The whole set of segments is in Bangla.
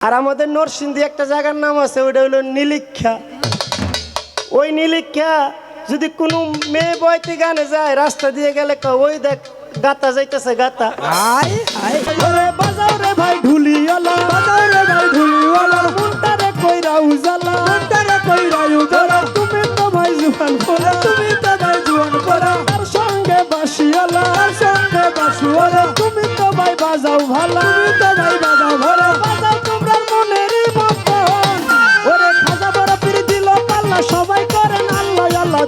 আর আমাদের নরসিংদী একটা জায়গার নাম আছে ওইটা হলো নীলিক্ষা। ওই নীলিক্ষা যদি কোনো মেয়ে বয়তে গানে যায় রাস্তা দিয়ে গেলে ওই দেখ গাতা যাইতেছে গাতা। আয় আয় বাজাও রে ভাই ঢুলিওয়ালা বাজাও রে ভাই ঢুলিওয়ালা মুন্টারে কইরা উজালা। তারা কইরা উজালা। তুমি তো ভাই জুহান ফোলা তুমি তো ভাই জুয়ান পড়া তার সঙ্গে বাসিওয়ালা তার সঙ্গে বাসুয়ালা তুমি তো ভাই বাজাও ভালা। তুমি তো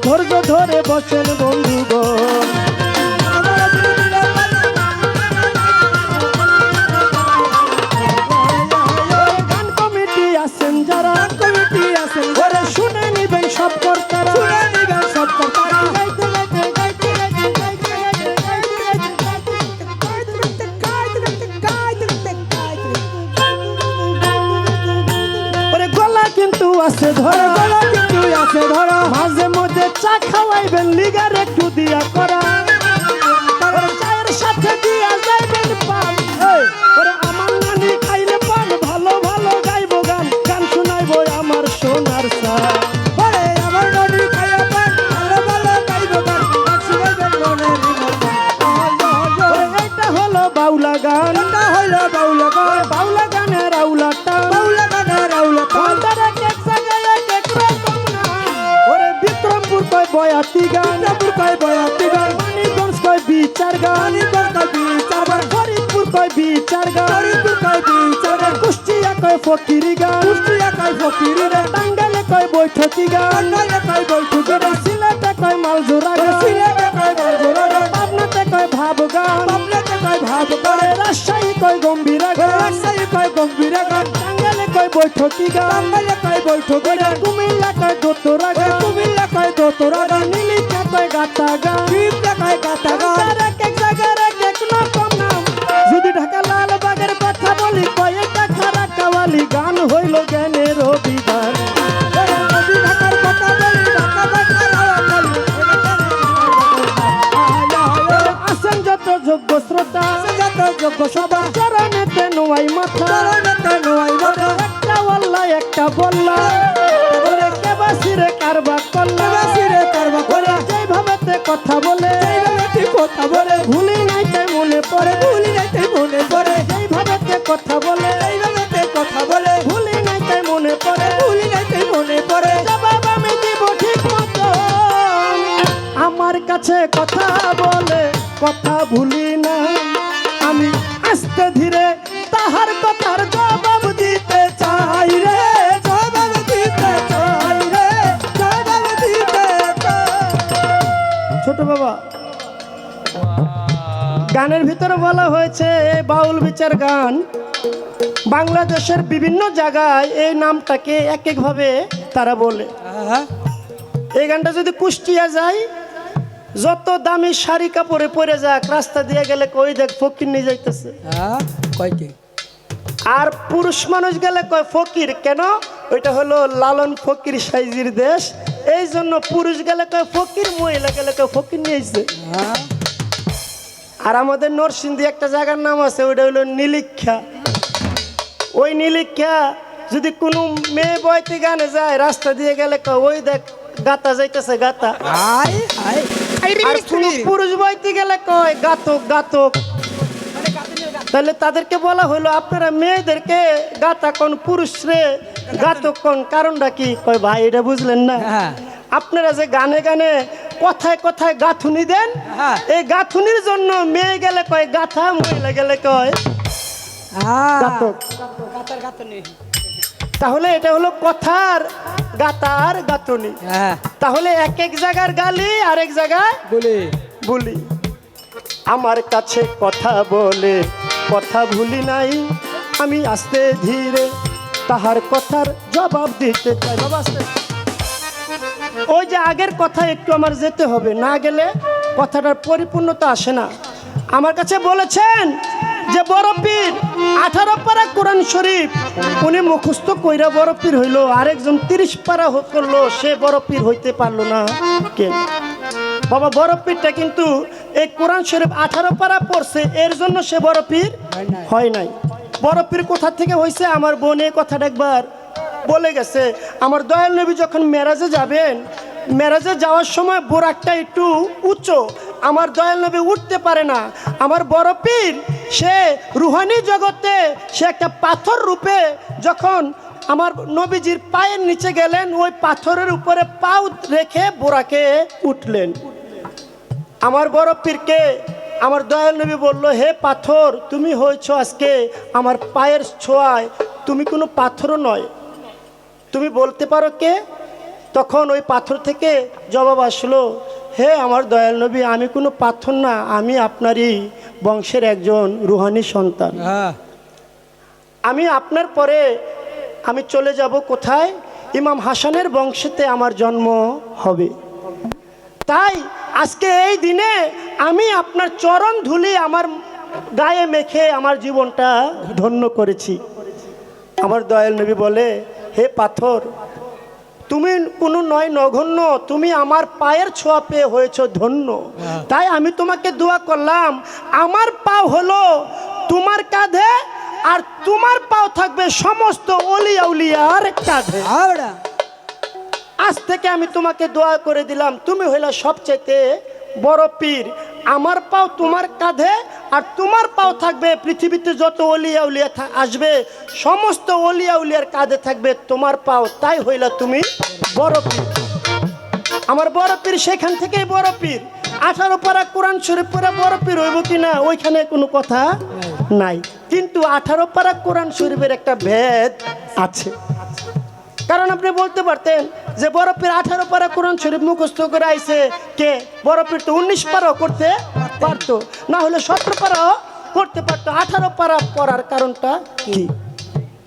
ধৈর্য ধরে বসেন বন্ধুগণ। ven, liga, rec... বিচার গান ফরিদপুর কয় বিচার। কুষ্টিয়া কয় ফকিরি গান কুষ্টিয়া কয় ফকিরি গান। টাঙ্গাইলে কয় বৈঠকি গান টাঙ্গাইলে কয় বৈঠকি গান। সিলেটে কয় মালজোড়া গান সিলেটে কয় মালজোড়া গান। পাবনাতে কয় ভাব গান পাবনাতে কয় ভাব গান। রাজশাহী কয় গম্ভীরা গান রাজশাহী কয় গম্ভীরা গান। টাঙ্গাইলে কয় বৈঠকি গান টাঙ্গাইলে কয় বৈঠকি গান। কুমিল্লা কয় দোতরা গান কুমিল্লা কয় দোতরা। নীলিকা কয় গাতা শিবলা কয় গাতা গান। যোগ্য চরণেতে নোয়াই মাথা। চরণেতে নোয়াই বাধা। একটা ওয়াল্লা একটা বললা। বলে কেবাসিরে কারবা করলা? কেবাসিরে কারবা করলা। যেভাবে কথা বলে। এইভাবে তুই কথা বলে, ভুলি নাই তাই মনে পড়ে। ভুলি যাইতে মনে পড়ে। যেভাবে কথা বলে। এইভাবে তুই কথা বলে, ভুলি নাই তাই মনে পড়ে। ভুলি যাইতে মনে পড়ে। জবাব আমি দিব ঠিক মতো আমার কাছে কথা বলে কথা ভুলি গানের ভিতরে বলা হয়েছে এই বাউল বিচার গান। বাংলাদেশের বিভিন্ন জায়গায় এই নামটাকে এক একভাবে তারা বলে। এই গানটা যদি কুষ্টিয়া যায় যত দামি শাড়ি কাপড়ে পরে যাক রাস্তা দিয়ে গেলে কই দেখ ফকির নিয়ে যাইতেছে। আর পুরুষ মানুষ গেলে কয় ফকির? কেন? ওইটা হলো লালন ফকির সাইজির দেশ। এই জন্য পুরুষ গেলে কয় ফকির। মহিলা গেলে কয় ফকির নিয়েছে হ্যাঁ? আর আমাদের নরসিংদী একটা জায়গার নাম আছে ওইটা হলো নীলিক্ষা। ওই নীলিক্ষা যদি কোনো মেয়ে বয়তে গানে যায় রাস্তা দিয়ে গেলে কয়, ওই দেখ গাতা যাইতেছে গাতা। আর কোনো পুরুষ বয়তে গেলে কয় গাতক গাতক। তাহলে তাদেরকে বলা হলো আপনারা মেয়েদেরকে গাতা কোন পুরুষ রে গাতক কোন কারণটা কি? কয় ভাই এটা বুঝলেন না। হ্যাঁ। আপনারা যে গানে গানে কথায় কথায় গাঁথুনি দেন। হ্যাঁ। এই গাঁথুনির জন্য মেয়ে গেলে কয় গাথা মহিলা গেলে কয়? তাহলে এটা হলো কথার গাতার গাতনি হ্যাঁ, তাহলে এক এক জায়গার গালি আর এক জায়গায় বলি। বলি। আমার কাছে কথা বলে কথা ভুলি নাই। আমি আস্তে ধীরে তাহার কথার জবাব দিতে চাই। বাবা আস্তে। ওই যে আগের কথা একটু আমার যেতে হবে না গেলে কথাটার পরিপূর্ণতা আসে না। আমার কাছে বলেছেন যে বড় পীর আঠারো পারা কোরআন শরীফ উনি মুখস্থ কইরা বড় পীর হইল আরেকজন তিরিশ পারা করল সে বড় পীর হইতে পারল না। কে? বাবা বড় পীরটা কিন্তু এই কোরআন শরীফ আঠারো পারা পড়ছে এর জন্য সে বড় পীর হয় নাই। হয় নাই। বড় পীর কোথা থেকে হয়েছে আমার বোন এই কথাটা একবার বলে গেছে, আমার দয়াল নবী যখন মেরাজে যাবেন, মেরাজে যাওয়ার সময় বোরাকটা একটু উচ্চ আমার দয়াল নবী উঠতে পারে না। আমার বড় পীর, সে রুহানি জগতে, সে একটা পাথর রূপে যখন আমার নবীজির পায়ের নিচে গেলেন, ওই পাথরের উপরে পাউ রেখে বোরাকে উঠলেন। আমার বড় পীরকে আমার দয়াল নবী বলল, হে পাথর, তুমি হয়েছ আজকে আমার পায়ের ছোঁয়ায়। তুমি কোনো পাথরও নয়। তুমি বলতে পারো কে? তখন ওই পাথর থেকে জবাব আসলো হে আমার দয়াল নবী আমি কোনো পাথর না আমি আপনারই বংশের একজন রুহানি সন্তান। হ্যাঁ। আমি আপনার পরে আমি চলে যাব কোথায়? ইমাম হাসানের বংশেতে আমার জন্ম হবে। তাই আজকে এই দিনে আমি আপনার চরণ ধুলি আমার গায়ে মেখে আমার জীবনটা ধন্য করেছি। আমার দয়াল নবী বলে হে পাথর তুমি কোনো নয় নগণ্য তুমি আমার পায়ের ছোঁয়া পেয়ে হয়েছ ধন্য। তাই আমি তোমাকে দোয়া করলাম আমার পাও হলো তোমার কাঁধে আর তোমার পাও থাকবে সমস্ত অলি আউলিয়ার কাঁধে। আজ থেকে আমি তোমাকে দোয়া করে দিলাম তুমি হইলা সবচেয়ে বড় পীর। আমার পাও তোমার কাঁধে আর তোমার পাও থাকবে, পৃথিবীতে যত অলিয়া উলিয়া আসবে, সমস্ত অলিয়া উলিয়ার কাঁধে থাকবে, তোমার পাও, তাই হইলা তুমি বড় পীর। আমার বড় পীর সেখান থেকেই বড় পীর। আঠারো পারা কোরআন শরীফ পরে বড় পীর হইব কিনা ওইখানে কোনো কথা নাই। কিন্তু আঠারো পারা কোরআন শরীফের একটা ভেদ আছে। কারণ আপনি বলতে পারতেন যে বরফের আঠারো পারা কোরআন শরীফ মুখস্থ করে আইছে কে? বরফের তো উনিশ পারাও করতে পারতো। না হলে সতেরো পারাও করতে পারতো, আঠারো পারা পড়ার কারণটা কি?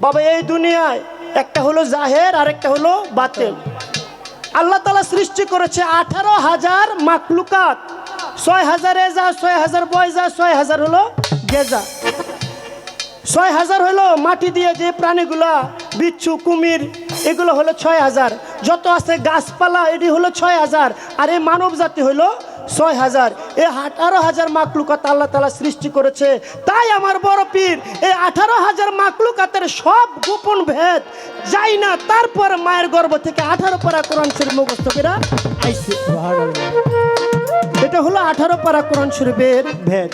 বাবা, এই দুনিয়ায় একটা হলো জাহের আর একটা হলো বাতেন আল্লাহ তালা সৃষ্টি করেছে আঠারো হাজার মাকলুকাত ছয় হাজার এজা, ছয় হাজার বয়জা, ছয় হাজার হলো গেজা। ছয় হাজার হলো মাটি দিয়ে যে প্রাণীগুলা, বিচ্ছু, কুমির, এগুলো হলো ছয় হাজার। যত আছে গাছপালা এটি হলো ছয় হাজার আর এই মানব জাতি হলো ছয় হাজার। এই আঠারো হাজার মাকলুকাত আল্লাহ তালা সৃষ্টি করেছে। তাই আমার বড় পীর এই আঠারো হাজার মাকলুকাতের সব গোপন ভেদ যাই না তারপর মায়ের গর্ভ থেকে আঠারো পারা কোরআন শরীফ মুখস্থ করে এটা হলো আঠারো পারা কোরআন শরীফের ভেদ।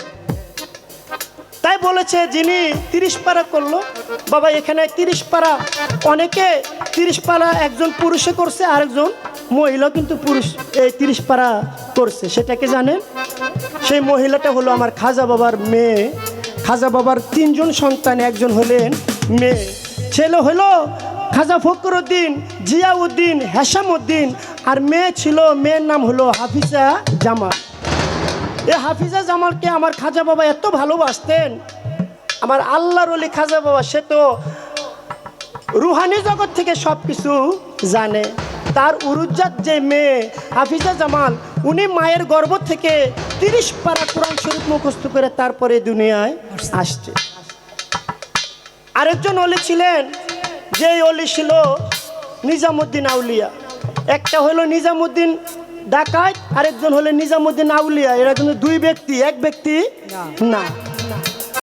বলেছে যিনি তিরিশ পারা করল, বাবা, এখানে তিরিশ পারা। অনেকে তিরিশ পারা একজন পুরুষে করছে, আরেকজন মহিলা কিন্তু পুরুষ, এই তিরিশ পারা করছে। সেটাকে জানেন সেই মহিলাটা হলো আমার খাজা বাবার মেয়ে। খাজা বাবার তিনজন সন্তান, একজন হলেন মেয়ে। ছেলে হলো খাজা ফকরুদ্দিন জিয়াউদ্দিন হেসামউদ্দিন আর মেয়ে ছিল, মেয়ের নাম হলো হাফিজা জামাল। এ হাফিজা জামালকে আমার খাজা বাবা এত ভালোবাসতেন, আমার আল্লাহর অলি খাজা বাবা সে তো রুহানি জগৎ থেকে সব কিছু জানে। তার উরুজ্জাত যে মেয়ে হাফিজা জামাল, উনি মায়ের গর্ভ থেকে তিরিশ পারা কোরআন শরীফ মুখস্থ করে তারপরে দুনিয়ায় আসছে। আরেকজন অলি ছিলেন, যেই অলি ছিল নিজামুদ্দিন আউলিয়া। একটা হলো নিজামুদ্দিন ডাকাত আরেকজন হলেন নিজামুদ্দিন আউলিয়া এরা কিন্তু দুই ব্যক্তি এক ব্যক্তি না। না